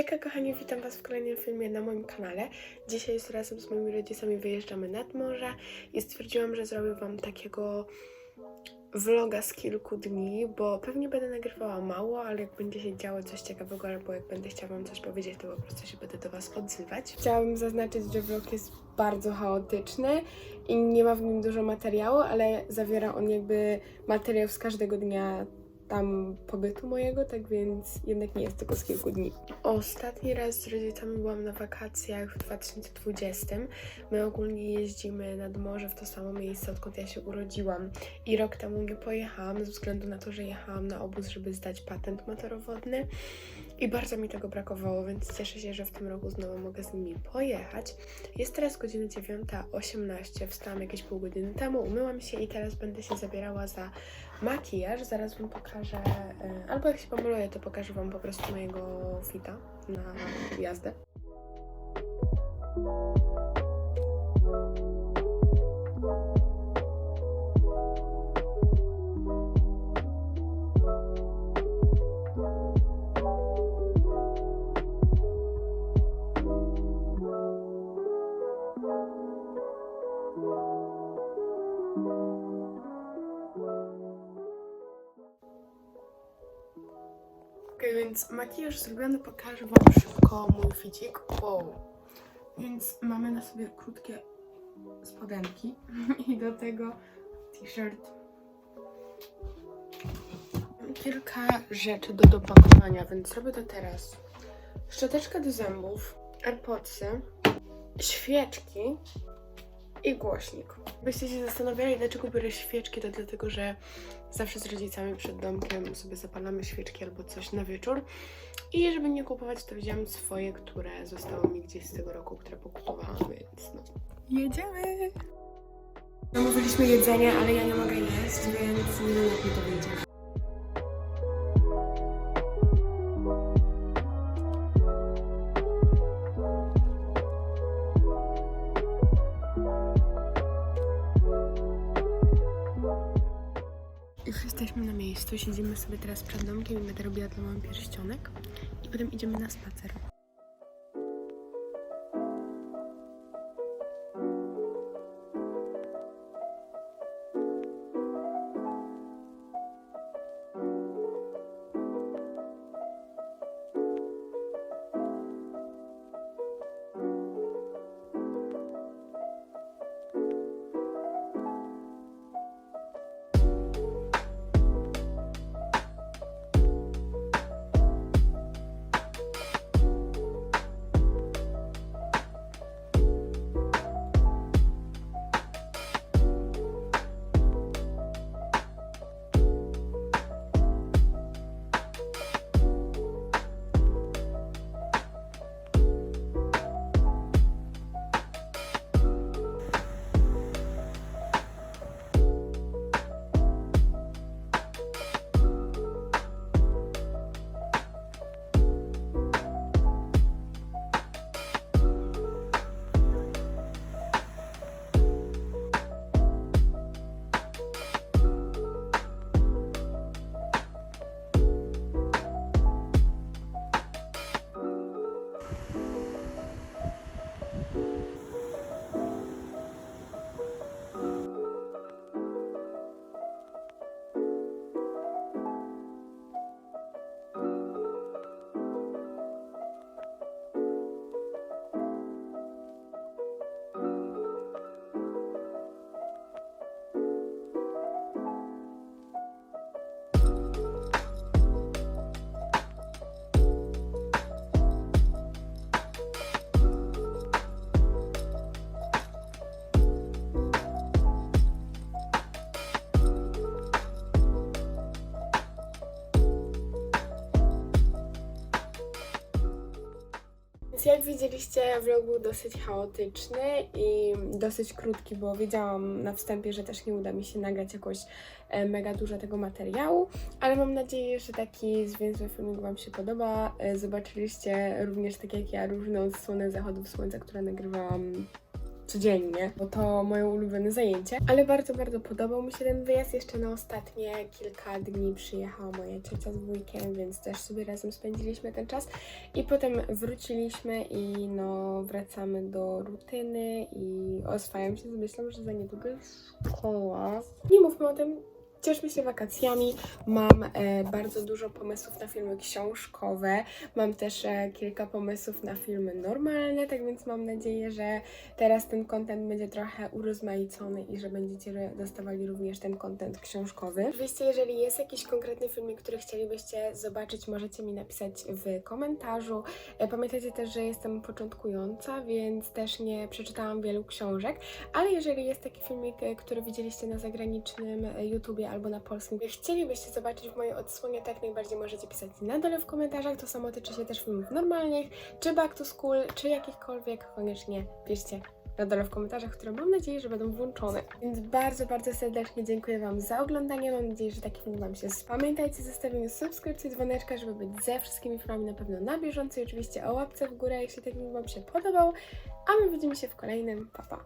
Hejka kochani, witam Was w kolejnym filmie na moim kanale. Dzisiaj razem z moimi rodzicami wyjeżdżamy nad morze i stwierdziłam, że zrobię Wam takiego vloga z kilku dni, bo pewnie będę nagrywała mało, ale jak będzie się działo coś ciekawego albo jak będę chciała Wam coś powiedzieć, to po prostu się będę do Was odzywać. Chciałabym zaznaczyć, że vlog jest bardzo chaotyczny i nie ma w nim dużo materiału, ale zawiera on jakby materiał z każdego dnia tam pobytu mojego, tak więc jednak nie jest tylko z kilku dni. Ostatni raz z rodzicami byłam na wakacjach w 2020. My ogólnie jeździmy nad morze w to samo miejsce, odkąd ja się urodziłam. I rok temu nie pojechałam ze względu na to, że jechałam na obóz, żeby zdać patent motorowodny. I bardzo mi tego brakowało, więc cieszę się, że w tym roku znowu mogę z nimi pojechać. Jest teraz godzina 9.18, wstałam jakieś pół godziny temu, umyłam się i teraz będę się zabierała za makijaż. Zaraz Wam pokażę, e, albo jak się pomaluję, to pokażę Wam po prostu mojego fita na jazdę. Okej, więc makijaż zrobiony, pokażę Wam szybko mój ficik. Wow. Więc mamy na sobie krótkie spodenki i do tego t-shirt. Kilka rzeczy do dopakowania, więc zrobię to teraz. Szczoteczka do zębów, AirPodsy, świeczki i głośnik. Byście się zastanawiali, dlaczego biorę świeczki, to dlatego, że zawsze z rodzicami przed domkiem sobie zapalamy świeczki albo coś na wieczór. I żeby nie kupować, to wziąłem swoje, które zostały mi gdzieś z tego roku, które pokupowałam, więc no. Jedziemy! Zamówiliśmy jedzenie, ale ja nie mogę jeść, więc nie wiem jak mi to wyjdzie. Już jesteśmy na miejscu, siedzimy sobie teraz przed domkiem i będę robiła dla mamy pierścionek i potem idziemy na spacer. Jak widzieliście, vlog był dosyć chaotyczny i dosyć krótki, bo wiedziałam na wstępie, że też nie uda mi się nagrać jakoś e, mega dużo tego materiału, ale mam nadzieję, że taki zwięzły filmik Wam się podoba. E, Zobaczyliście również, tak jak ja, różne odsłony zachodów słońca, które nagrywałam codziennie, bo to moje ulubione zajęcie. Ale bardzo, bardzo podobał mi się ten wyjazd. Jeszcze na ostatnie kilka dni przyjechała moja ciocia z wujkiem, więc też sobie razem spędziliśmy ten czas. I potem wróciliśmy i no wracamy do rutyny i oswajam się z myślą, że za niedługo jest szkoła. Nie mówmy o tym, cieszmy się wakacjami. Mam e, bardzo dużo pomysłów na filmy książkowe. Mam też e, kilka pomysłów na filmy normalne, tak więc mam nadzieję, że teraz ten content będzie trochę urozmaicony i że będziecie dostawali również ten content książkowy. Oczywiście, jeżeli jest jakiś konkretny filmik, który chcielibyście zobaczyć, możecie mi napisać w komentarzu. E, Pamiętajcie też, że jestem początkująca, więc też nie przeczytałam wielu książek, ale jeżeli jest taki filmik, e, który widzieliście na zagranicznym e, Albo na polskim, chcielibyście zobaczyć w mojej odsłonie, tak najbardziej możecie pisać na dole w komentarzach. To samo tyczy się też filmów normalnych, czy back to school, czy jakichkolwiek. Koniecznie piszcie na dole w komentarzach, które mam nadzieję, że będą włączone. Więc bardzo, bardzo serdecznie dziękuję Wam za oglądanie. Mam nadzieję, że taki film Wam się spodobał. Pamiętajcie o zostawieniu subskrypcji, dzwoneczka, żeby być ze wszystkimi filmami na pewno na bieżąco i oczywiście o łapce w górę, jeśli ten film Wam się podobał. A my widzimy się w kolejnym. Pa, pa.